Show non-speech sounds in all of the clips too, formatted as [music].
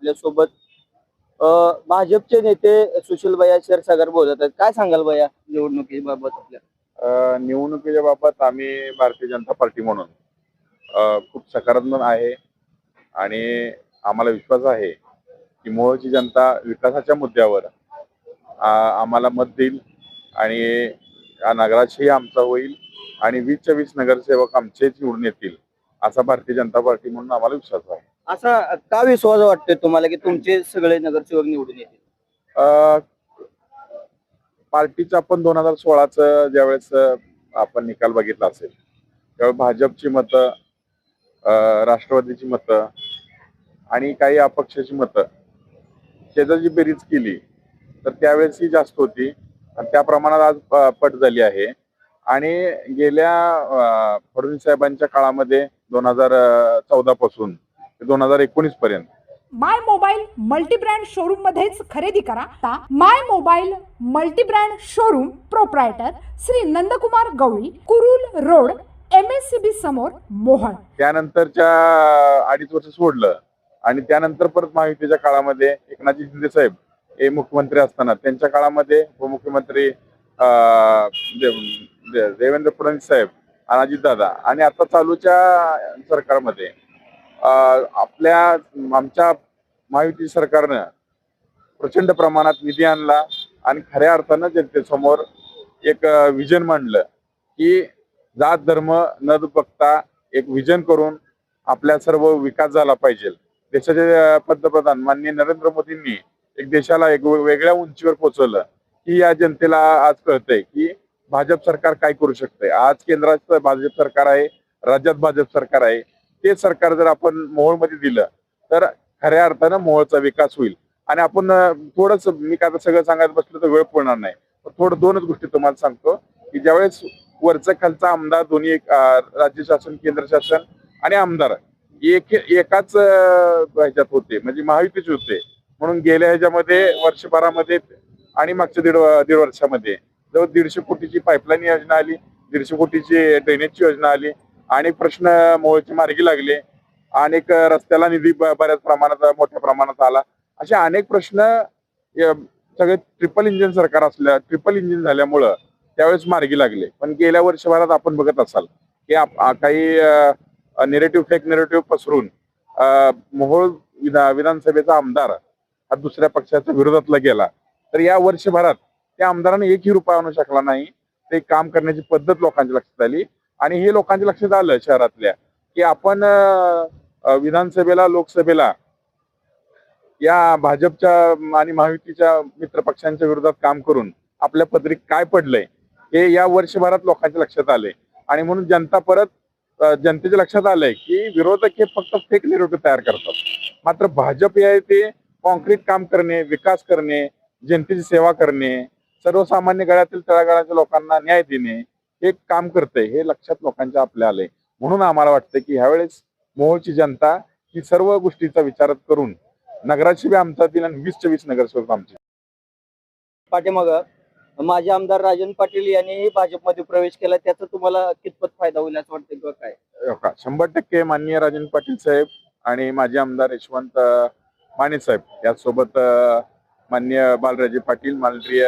आपल्यासोबत भाजपचे नेते सुशील भैया क्षीरसागर बोलत आहेत. काय सांगाल भैया निवडणुकीबाबत आपल्या निवडणुकीच्या बाबत आम्ही भारतीय जनता पार्टी म्हणून खूप सकारात्मक आहे. आणि आम्हाला विश्वास आहे की मोहची जनता विकासाच्या मुद्द्यावर आम्हाला मत देईल आणि या नगराचेही आमचा होईल आणि वीसच्या वीस नगरसेवक आमचेच निवडून येतील असा भारतीय जनता पार्टी म्हणून आम्हाला विश्वास आहे. असा का विश्वास वाटतोय तुम्हाला की तुमचे सगळे नगरसेवक निवडून येतील? अ, पार्टीचं आपण दोन हजार सोळाचं ज्यावेळेस अ, आपण निकाल बघितला असेल त्यावेळेस भाजपची मतं अ, राष्ट्रवादीची मतं आणि काही अपक्षाची मतं शेजारची बेरीज केली तर त्यावेळेस ही जास्त होती आणि त्या प्रमाणात आज अ, पट झाली आहे. आणि गेल्या अ, फडणवीस साहेबांच्या काळामध्ये दोन हजार चौदा पासून ते दोन हजार एकोणीस पर्यंत. माय मोबाईल मल्टीब्रँड शोरूम मध्येच खरेदी करा. आता my mobile multibrand showroom proprietor Shri Nandkumar Gawali Kurul road M S C B समोर मोहन त्यानंतरच्या अडीच वर्ष सोडलं आणि त्यानंतर परत महायुतीच्या काळामध्ये एकनाथजी शिंदे साहेब हे मुख्यमंत्री असताना त्यांच्या काळामध्ये उपमुख्यमंत्री अं, दे- दे- देवेंद्र फडणवीस साहेब आणि अजितदादा आणि आता चालूच्या सरकारमध्ये आपल्या आमच्या महायुती सरकारनं प्रचंड प्रमाणात निधी आणला आणि खऱ्या अर्थानं जनतेसमोर एक विजन मांडलं की जात धर्म न बघता एक विजन करून आपल्या सर्व विकास झाला पाहिजे. देशाचे पंतप्रधान माननीय नरेंद्र मोदींनी एक देशाला एक वेगळ्या उंचीवर पोहोचवलं की या जनतेला आज कळतंय की भाजप सरकार काय करू शकते आज केंद्रात भाजप सरकार आहे राज्यात भाजप सरकार आहे. ते सरकार जर आपण मोहोळमध्ये दिलं तर खऱ्या अर्थानं मोहोळचा विकास होईल. आणि आपण थोडंच मी काय आता सगळं सांगायला बसलो तर वेळ पडणार नाही. पण थोडं दोनच गोष्टी तुम्हाला सांगतो की ज्यावेळेस वरचा खालचा आमदार दोन्ही एक, राज्य शासन केंद्र शासन आणि आमदार एक एकाच ह्याच्यात होते म्हणजे महायुतीचे होते. म्हणून गेल्या ह्याच्यामध्ये वर्षभरामध्ये आणि मागच्या दीड दीड वर्षामध्ये जवळ दीडशे कोटीची पाईपलाईन योजना आली दीडशे कोटीची ड्रेनेजची योजना आली अनेक प्रश्न मोहची मार्गी लागले. अनेक रस्त्याला निधी बऱ्याच प्रमाणात मोठ्या प्रमाणात आला. असे अनेक प्रश्न सगळे ट्रिपल इंजिन सरकार असल्या ट्रिपल इंजिन झाल्यामुळं त्यावेळेस मार्गी लागले. पण गेल्या वर्षभरात आपण बघत असाल की काही नेरेटिव्ह फेक नेरेटिव्ह पसरून मोहोळ विधा विधानसभेचा आमदार हा दुसऱ्या पक्षाच्या विरोधातला गेला. तर या वर्षभरात त्या आमदाराने एकही रुपया आणू शकला नाही. ते काम करण्याची पद्धत लोकांच्या लक्षात आली. आणि हे लोकांच्या लक्षात आलं शहरातल्या की आपण विधानसभेला लोकसभेला या भाजपच्या आणि महायुतीच्या मित्र पक्षांच्या विरोधात काम करून आपल्या पत्रिक काय पडलंय हे या वर्षभरात लोकांच्या लक्षात आले आणि म्हणून जनता परत जनतेच्या लक्षात आलंय की विरोधक हे फक्त फेक निरोधक तयार करतात. मात्र भाजप हे आहे ते कॉन्क्रीट काम करणे विकास करणे जनतेची सेवा करणे सर्वसामान्य गळ्यातील तळागाळाच्या लोकांना न्याय देणे हे काम करते हे लक्षात लोकांच्या आपल्या आलंय. म्हणून आम्हाला वाटतं की ह्यावेळेस मोहोळची जनता ही सर्व गोष्टीचा विचार करून नगराची बी आमचा दिला आणि वीसच्या वीस नगरसेवक आमचे. पाठीमाग माजी आमदार राजन पाटील यांनीही भाजपमध्ये प्रवेश केला त्याचा तुम्हाला कितपत फायदा होईल असं वाटतं किंवा काय? हो का? शंभर टक्के माननीय राजन पाटील साहेब आणि माजी आमदार यशवंत माने साहेब याचसोबत अं, माननीय बालराजे पाटील माननीय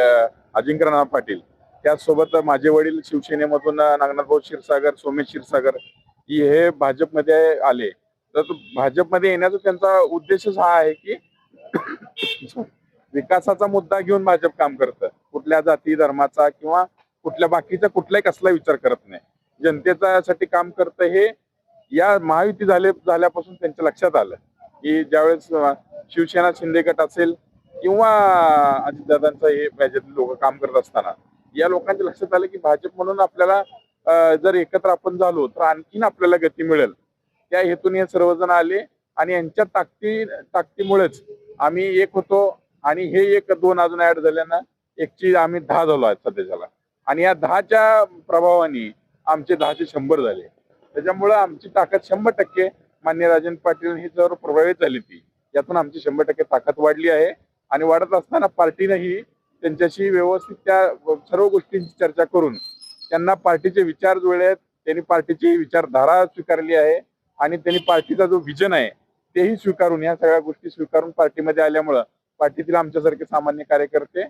अजिंक्यनाथ पाटील त्याचसोबत माझे वडील शिवसेनेमधून अं, नागनाथ भाऊ क्षीरसागर सोमेश क्षीरसागर हे भाजपमध्ये आले. तर भाजपमध्ये येण्याचा त्यांचा उद्देशच हा आहे की [coughs] विकासाचा मुद्दा घेऊन भाजप काम करतं. कुठल्या जाती धर्माचा किंवा कुठल्या बाकीचा कुठलाही कसला विचार करत नाही. जनतेचा साठी काम करतं हे या महायुती झाले झाल्यापासून त्यांच्या लक्षात आलं. की ज्यावेळेस शिवसेना शिंदे गट असेल किंवा अजितदादांचं हे याच्यातले लोक काम करत असताना या लोकांच्या लक्षात आलं की भाजप म्हणून आपल्याला जर एकत्र आपण झालो तर आणखीन आपल्याला गती मिळेल. त्या हेतून हे सर्वजण आले आणि यांच्या ताकदी ताकदीमुळेच आम्ही एक होतो आणि हे एक दोन अजून ऍड झाल्यानं एकची आम्ही दहा झालो आहे सध्याच्याला आणि या दहाच्या प्रभावाने आमचे दहाचे शंभर झाले. त्याच्यामुळं आमची ताकद शंभर टक्के मान्य राजन पाटील ही जर प्रभावित झाली ती यातून आमची शंभर टक्के ताकद वाढली आहे. आणि वाढत असताना पार्टीनंही त्यांच्याशी व्यवस्थित त्या सर्व गोष्टींची चर्चा करून त्यांना पार्टीचे विचार जुळले आहेत. त्यांनी पार्टीची विचारधारा स्वीकारली आहे आणि त्यांनी पार्टीचा जो विजन आहे तेही स्वीकारून या सगळ्या गोष्टी स्वीकारून पार्टीमध्ये आल्यामुळं पार्टीतील आमच्यासारखे सामान्य कार्यकर्ते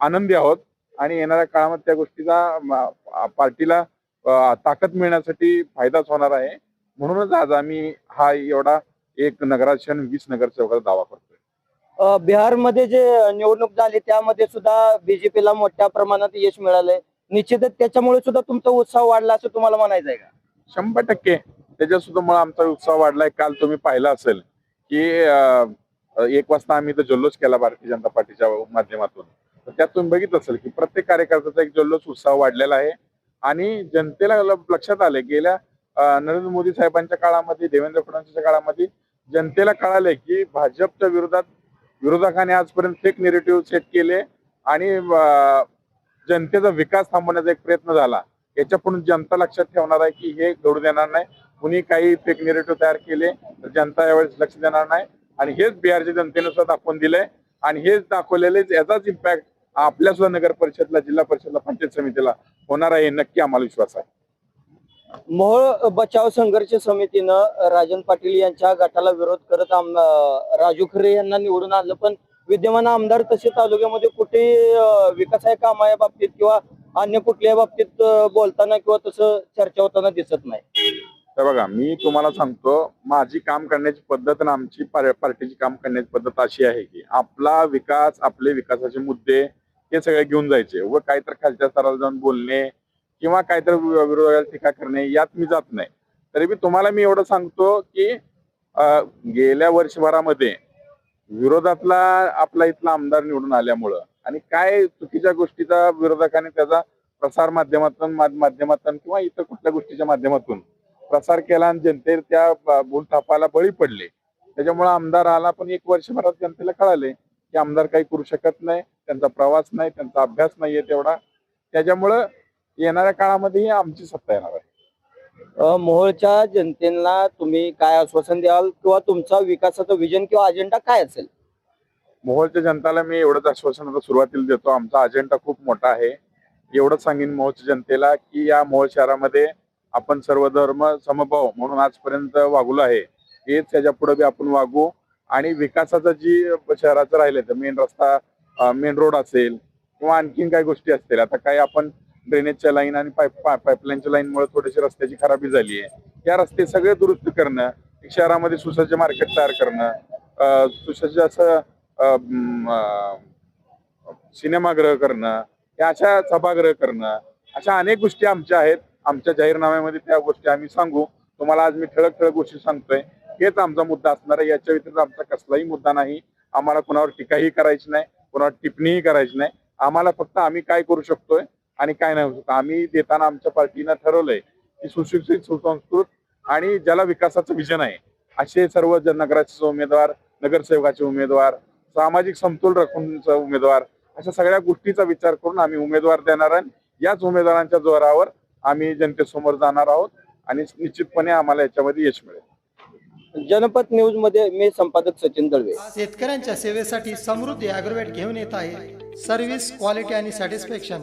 आनंदी आहोत आणि येणाऱ्या काळामध्ये त्या गोष्टीचा पार्टीला ताकद मिळण्यासाठी फायदाच होणार आहे. म्हणूनच आज आम्ही हा एवढा एक नगराध्यक्ष वीस नगरसेवकाचा दावा करतो. बिहारमध्ये जे निवडणूक झाली त्यामध्ये सुद्धा बीजेपीला मोठ्या प्रमाणात यश मिळालंय. निश्चितच त्याच्यामुळे सुद्धा तुमचा उत्साह वाढला असं तुम्हाला म्हणायचं आहे का? शंभर टक्के. त्याच्या सुद्धा आमचा उत्साह वाढलाय. काल तुम्ही पाहिला असेल की एक वाजता आम्ही तर जल्लोष केला भारतीय जनता पार्टीच्या माध्यमातून. त्यात तुम्ही बघितलं असेल की प्रत्येक कार्यकर्त्याचा एक जल्लोष उत्साह वाढलेला आहे. आणि जनतेला लक्षात आले गेल्या नरेंद्र मोदी साहेबांच्या काळामध्ये देवेंद्र फडणवीसच्या काळामध्ये जनतेला कळालंय की भाजपच्या विरोधात विरोधकांनी आजपर्यंत फेक निरेटिव्ह सेट केले आणि जनतेचा विकास थांबवण्याचा एक प्रयत्न झाला. याच्यापुढून जनता लक्षात ठेवणार आहे की हे घडू देणार नाही. कुणी काही फेक निरेटिव्ह तयार केले तर जनता यावेळेस लक्ष देणार नाही. आणि हेच बिहारच्या जनतेने सुद्धा दाखवून दिलंय. आणि हेच दाखवलेले याचाच इम्पॅक्ट आपल्या सुद्धा नगर परिषदला जिल्हा परिषदला पंचायत समितीला होणार आहे नक्की आम्हाला विश्वास आहे. मोहोळ बचाव संघर्ष समितीनं राजन पाटील यांच्या गटाला विरोध करत आम- राजू खरे यांना निवडून आणलं. पण विद्यमान आमदार तसे तालुक्यामध्ये कुठे अ, आहे या बाबतीत किंवा अन्य कुठल्याही बाबतीत बोलताना किंवा तसं चर्चा होताना दिसत नाही? तर बघा मी तुम्हाला सांगतो माझी काम करण्याची पद्धत आणि आमची पार्टीची काम करण्याची पद्धत अशी आहे की आपला विकास आपले विकासाचे मुद्दे हे सगळे घेऊन जायचे व काहीतरी खालच्या स्तराला जाऊन बोलणे किंवा काहीतरी वि- विरोधाला टीका करणे यात मी जात नाही. तरी मी तुम्हाला मी एवढं सांगतो की गेल्या वर्षभरामध्ये विरोधातला आपला इथला आमदार निवडून आल्यामुळं आणि काय चुकीच्या गोष्टीचा विरोधकाने त्याचा प्रसार माध्यमातून माध्यमातून किंवा इतर कुठल्या गोष्टीच्या माध्यमातून प्रसार केला आणि जनते त्या भूलथापाला बळी पडले. त्याच्यामुळे आमदार आला पण एक वर्षभरात जनतेला कळाले की आमदार काही करू शकत नाही त्यांचा प्रवास नाही त्यांचा अभ्यास नाहीये तेवढा. त्याच्यामुळं येणाऱ्या काळामध्येही आमची सत्ता येणार आहे. मोहोळच्या जनतेला तुम्ही काय आश्वासन द्याल किंवा तुमचा विकासाचं विजन किंवा अजेंडा काय असेल? मोहोळच्या जनताला मी एवढंच आश्वासन आता सुरुवातीला देतो. आमचा अजेंडा खूप मोठा आहे. एवढंच सांगेन मोहोळच्या जनतेला की या मोहोळ शहरामध्ये आपण सर्व धर्म समभाव म्हणून आजपर्यंत वागलो आहे. हेच त्याच्या पुढे बी आपण वागू आणि विकासाचं जी शहराचं राहिलं तर मेन रस्ता मेन रोड असेल किंवा आणखीन काही गोष्टी असतील आता काही आपण ड्रेनेजच्या लाईन आणि पाईप पाईपलाईनच्या लाईनमुळे थोडीशी रस्त्याची खराबी झाली आहे या रस्ते सगळे दुरुस्त करणं एक शहरामध्ये सुसज्ज मार्केट तयार करणं सुसज्ज असं सिनेमागृह करणं या अशा सभागृह करणं अशा अनेक गोष्टी आमच्या आहेत. आमच्या जाहीरनाम्यामध्ये त्या गोष्टी आम्ही सांगू. तुम्हाला आज मी ठळक ठळक गोष्टी सांगतोय. हेच आमचा मुद्दा असणार आहे. याच्या व्यतिरिक्त आमचा कसलाही मुद्दा नाही. आम्हाला कोणावर टीकाही करायची नाही. कोणावर टिप्पणीही करायची नाही. आम्हाला फक्त आम्ही काय करू शकतोय आणि काय नाही होऊ शकतो आम्ही देताना आमच्या पार्टीनं ठरवलंय की सुशिक्षित सुसंस्कृत आणि ज्याला विकासाचं विजन आहे असे सर्व जन नगराचे उमेदवार नगरसेवकाचे उमेदवार सामाजिक समतोल राखून उमेदवार अशा सगळ्या गोष्टीचा विचार करून आम्ही उमेदवार देणार आहे याच उमेदवारांच्या जोरावर आम्ही जनतेसमोर जाणार आहोत आणि निश्चितपणे आम्हाला याच्यामध्ये यश मिळेल. जनपद न्यूजमध्ये मी संपादक सचिन दळवे. शेतकऱ्यांच्या सेवेसाठी समृद्धी अॅग्रोवेट घेऊन येत आहे. सर्व्हिस क्वालिटी आणि सॅटिस्फॅक्शन.